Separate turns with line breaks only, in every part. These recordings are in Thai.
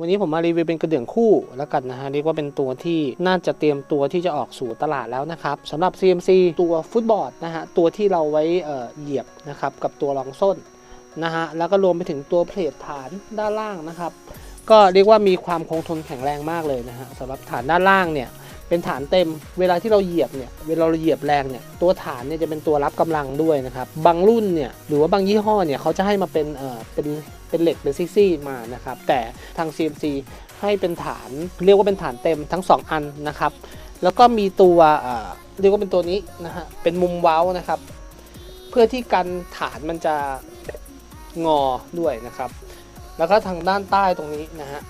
วันนี้ผมมารีวิวเป็นกระเดื่องคู่แล้วกันนะฮะเรียกว่าเป็นตัวที่น่าจะเตรียมตัวที่จะออกสู่ตลาดแล้วนะครับสำหรับ CMC ตัวฟุตบอร์ดนะฮะตัวที่เราไว้เอ่อเหยียบนะครับกับตัวรองส้นนะฮะแล้วก็รวมไปถึงตัวเพลทฐานด้านล่างนะครับ ก็เรียกว่ามีความคงทนแข็งแรงมากเลยนะฮะสำหรับฐานด้านล่างเนี่ย เป็นฐานเต็ม เวลาที่เราเหยียบเนี่ย เวลาเราเหยียบแรงเนี่ย ตัวฐานเนี่ยจะเป็นตัวรับกำลังด้วยนะครับ บางรุ่นเนี่ย หรือว่าบางยี่ห้อเนี่ยเขาจะให้มาเป็น เอ่อ เป็น เป็นเหล็ก เป็นซี่ๆมานะครับ แต่ทาง CMC ให้เป็นฐาน เรียกว่าเป็นฐานเต็มทั้ง 2 อันนะครับ แล้วก็มีตัว เอ่อ เรียกว่าเป็นตัวนี้นะฮะ เป็นมุมเว้านะครับ เพื่อที่กันฐานมันจะงอด้วยนะครับ แล้วก็ทางด้านใต้ตรงนี้นะฮะ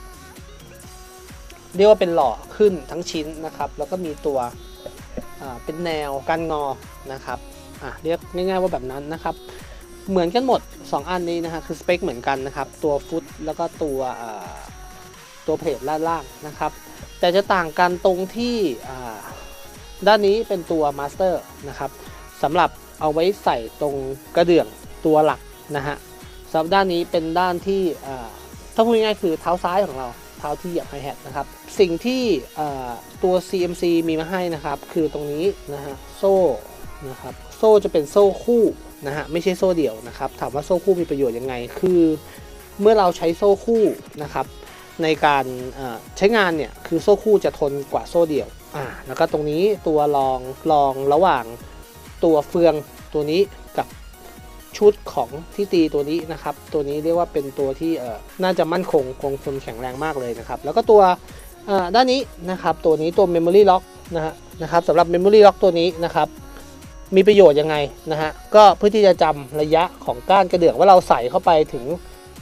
เรียกว่าเป็นหล่อขึ้นทั้งชิ้นนะครับ แล้วก็มีตัวเป็นแนวกันงอนะครับเรียกง่ายๆว่าแบบนั้นนะครับ เหมือนกันหมด 2 อันนี้นะฮะคือสเปคเหมือนกันนะครับ ตัวฟุตแล้วก็ตัวตัวเพลทด้านล่างนะครับ แต่จะต่างกันตรงที่ด้านนี้เป็นตัวมาสเตอร์นะครับสำหรับเอาไว้ใส่ตรงกระเดื่องตัวหลักนะฮะสำหรับด้านนี้เป็นด้านที่ถ้าพูดง่ายๆคือเท้าซ้ายของเรา เท้าที่เหยียบไฮแฮทนะครับ สิ่งที่ตัว CMC มีมาให้นะครับ คือตรงนี้นะฮะโซ่นะครับโซ่จะเป็นโซ่คู่นะฮะไม่ใช่โซ่เดี่ยวนะครับ ถามว่าโซ่คู่มีประโยชน์ยังไง คือเมื่อเราใช้โซ่คู่นะครับในการใช้งานเนี่ยคือโซ่คู่จะทนกว่าโซ่เดี่ยวอ่าแล้วก็ตรงนี้ตัวรองรองระหว่างตัวเฟืองตัวนี้กับ ชุดของที่ตีตัวนี้นะครับ ตัวนี้เรียกว่าเป็นตัวที่น่าจะมั่นคงคงทนแข็งแรงมากเลยนะครับ แล้วก็ตัวด้านนี้นะครับ ตัวนี้ตัว Memory Lock นะฮะนะครับสำหรับ Memory Lock ตัวนี้นะครับมีประโยชน์ยังไงนะฮะก็เพื่อที่จะจำระยะของก้านกระเดื่องว่าเราใส่เข้าไปถึง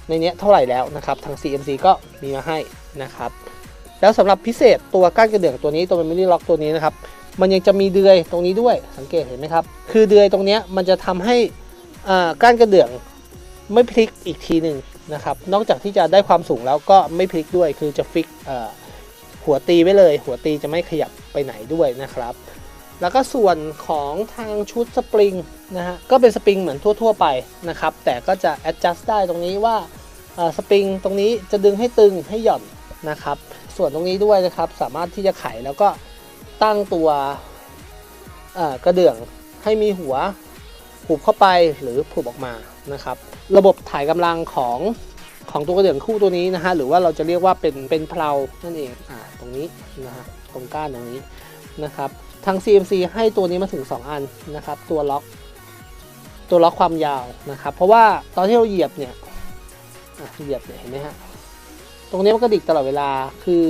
ในเนี้ยเท่าไหร่แล้วนะครับทาง CMC ก็มีมาให้นะครับ แล้วสำหรับพิเศษตัวก้านกระเดื่องตัวนี้ตัว Memory Lock ตัวนี้นะครับมันยังจะมีเดือยตรงนี้ด้วยสังเกตเห็นไหมครับ คือเดือยตรงเนี้ยมันจะทำให้ ก้านกระเดื่องไม่พลิกอีกทีหนึ่งนะครับ นอกจากที่จะได้ความสูงแล้วก็ไม่พลิกด้วย คือจะฟิกหัวตีไว้เลย หัวตีจะไม่ขยับไปไหนด้วยนะครับ แล้วก็ส่วนของทางชุดสปริงนะฮะ ก็เป็นสปริงเหมือนทั่ว ๆ ไปนะครับ แต่ก็จะ adjust ได้ตรงนี้ว่าสปริงตรงนี้จะดึงให้ตึงให้หย่อนนะครับ ส่วนตรงนี้ด้วยนะครับ สามารถที่จะไขแล้วก็ตั้งตัวกระเดื่องให้มีหัว ผูกเข้าไปหรือผูกออกมานะครับ ระบบถ่ายกำลังของของตัวกระเดื่องคู่ตัวนี้นะฮะหรือว่าเราจะเรียกว่าเป็นเป็นเพลานั่นเองอ่าตรงนี้นะฮะตรงก้านตรงนี้นะครับทาง CMC ให้ตัวนี้มาถึง 2 อันนะครับ ตัวล็อกตัวล็อกความยาวนะครับ เพราะว่าตอนที่เราเหยียบเนี่ยเหยียบเนี่ยเห็นไหมฮะตรงนี้มันกระดิกตลอดเวลาคือ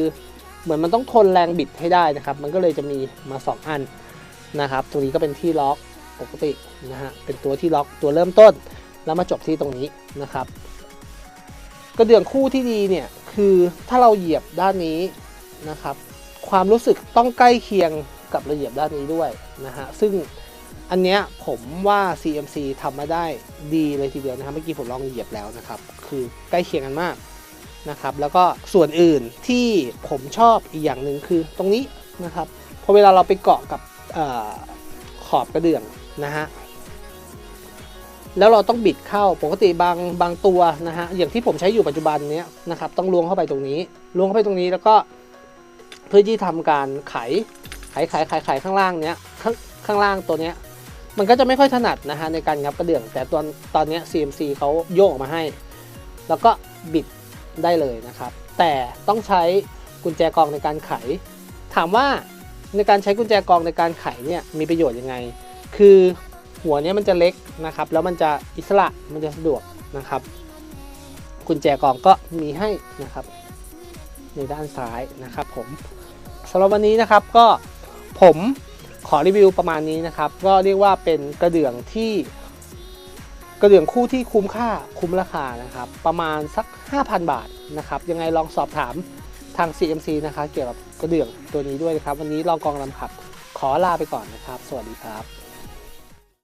เหมือนมันต้องทนแรงบิดให้ได้นะครับ มันก็เลยจะมีมา 2 อันนะครับตัวนี้ก็เป็นที่ล็อก ปกตินะฮะเป็นตัวที่ล็อกตัวเริ่มต้น แล้วมาจบที่ตรงนี้นะครับกระเดื่องคู่ที่ดีเนี่ยคือถ้าเราเหยียบด้านนี้นะครับ ความรู้สึกต้องใกล้เคียงกับระเบียบด้านนี้ด้วยนะฮะซึ่งอันเนี้ยผมว่า CMC ทำมาได้ดีเลยทีเดียวนะครับเมื่อกี้ผมลองเหยียบแล้วนะครับ คือใกล้เคียงกันมากนะครับ แล้วก็ส่วนอื่นที่ผมชอบอีกอย่างหนึ่งคือตรงนี้นะครับพอเวลาเราไปเกาะกับออขอบกระเดื่อง นะฮะแล้วเราต้องบิดเข้าปกติบางบางตัวนะฮะอย่างที่ผมใช้อยู่ปัจจุบันเนี้ยนะครับต้องล้วงเข้าไปตรงนี้ล้วงเข้าไปตรงนี้แล้วก็เพื่อที่ทำการไขไขไขไขไขข้างล่างเนี้ยข้างข้างล่างตัวเนี้ยมันก็จะไม่ค่อยถนัดนะฮะในการงับกระเดื่อง แต่ตอนตอนนี้ CMC เขาโยกออกมาให้ แล้วก็บิดได้เลยนะครับ แต่ต้องใช้กุญแจกองในการไข ถามว่าในการใช้กุญแจกองในการไขเนี่ยมีประโยชน์ยังไง คือหัวเนี้ยมันจะเล็กนะครับ แล้วมันจะอิสระมันจะสะดวกนะครับ กุญแจกล่องก็มีให้นะครับ ในด้านซ้ายนะครับผมสำหรับวันนี้นะครับก็ผมขอรีวิวประมาณนี้นะครับ ก็เรียกว่าเป็นกระเดื่องที่กระเดื่องคู่ที่คุ้มค่าคุ้มราคานะครับ ประมาณสัก 5,000 บาทนะครับ ยังไงลองสอบถามทาง CMC นะคะเกี่ยวกับกระเดื่องตัวนี้ด้วยนะครับ วันนี้ลองกองลำขับ ขอลาไปก่อนนะครับ สวัสดีครับ